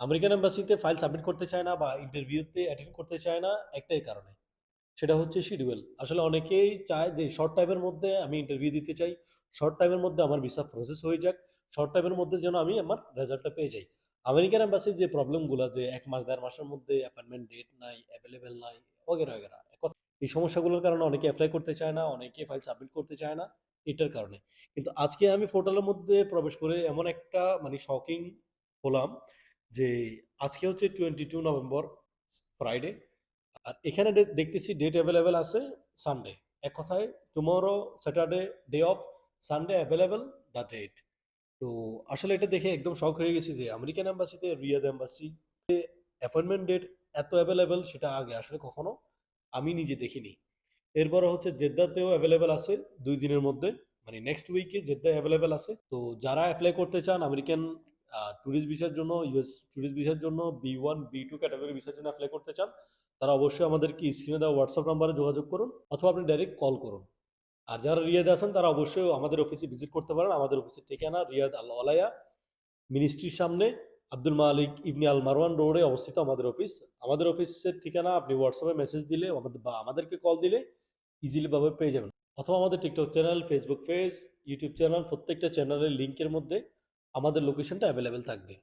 American এম্বাসিতে file submit করতে চায় না বা ইন্টারভিউতে অ্যাটেন্ড করতে চায় না একটাই কারণে। সেটা হচ্ছে শিডিউল। আসলে অনেকেই চায় যে, শর্ট টাইমের মধ্যে আমি ইন্টারভিউ দিতে চাই। শর্ট টাইমের মধ্যে আমার ভিসা প্রসেস হয়ে যাক। শর্ট টাইমের মধ্যে যেন আমি আমার রেজাল্টটা পেয়ে যাই। আমেরিকান এম্বাসির যে প্রবলেমগুলো যে এক মাস, দেড় মাসের মধ্যে অ্যাপয়েন্টমেন্ট ডেট নাই অ্যাভেলেবেল নাই, ওগেরা ওগেরা এই সমস্যাগুলোর কারণে অনেকে অ্যাপ্লাই করতে চায় না অনেকে ফাইল সাবমিট করতে চায় না, এটার কারণে। কিন্তু আজকে আমি পোর্টালের মধ্যে প্রবেশ করে এমন একটা মানে শকিং হলাম যে আজকে হচ্ছে টোয়েন্টি টু নভেম্বর ফ্রাইডে আর এখানে দেখতেছি ডেট অ্যাভেলেবেল আছে সানডে এক কথায় tomorrow Saturday day off Sunday available the date তো আসলে এটা দেখে একদম শখ হয়ে গেছি যে আমেরিকান এম্বাসিতে রিয়াদ এম্বাসি অ্যাপয়েন্টমেন্ট ডেট এত অ্যাভেলেবেল সেটা আগে আসলে কখনো আমি নিজে দেখিনি। এরপরে হচ্ছে জেদ্দাতেও অ্যাভেলেবেল আছে দুই দিনের মধ্যে মানে নেক্সট উইকে জেদ্দা অ্যাভেলেবেল আছে। তো যারা অ্যাপ্লাই করতে চান আমেরিকান ট্যুরিস্ট ভিসার জন্য ইউএস ট্যুরিস্ট ভিসার জন্য B one B two category ভিসার জন্য অ্যাপ্লাই করতে চান, তারা অবশ্যই আমাদেরকে স্ক্রিনে দেওয়া হোয়াটসঅ্যাপ নাম্বারে যোগাযোগ করুন অথবা আপনি ডাইরেক্ট কল করুন। আর যারা রিয়াদে আছেন, তারা অবশ্যই আমাদের অফিসে ভিজিট করতে পারেন। আমাদের অফিসের ঠিকানা রিয়াদ আল আলায়া মিনিস্ট্রির সামনে, আব্দুল মালিক ইবনি আল মারওয়ান রোডে অবস্থিত আমাদের অফিস আমাদের অফিসের ঠিকানা আপনি হোয়াটসঅ্যাপে মেসেজ দিলে, আমাদের বা আমাদেরকে কল দিলে ইজিলিভাবে পেয়ে যাবেন। অথবা আমাদের TikTok channel Facebook page YouTube channel প্রত্যেকটা চ্যানেলের লিঙ্কের মধ্যে আমাদের লোকেশনটা অ্যাভেলেবেল থাকবে।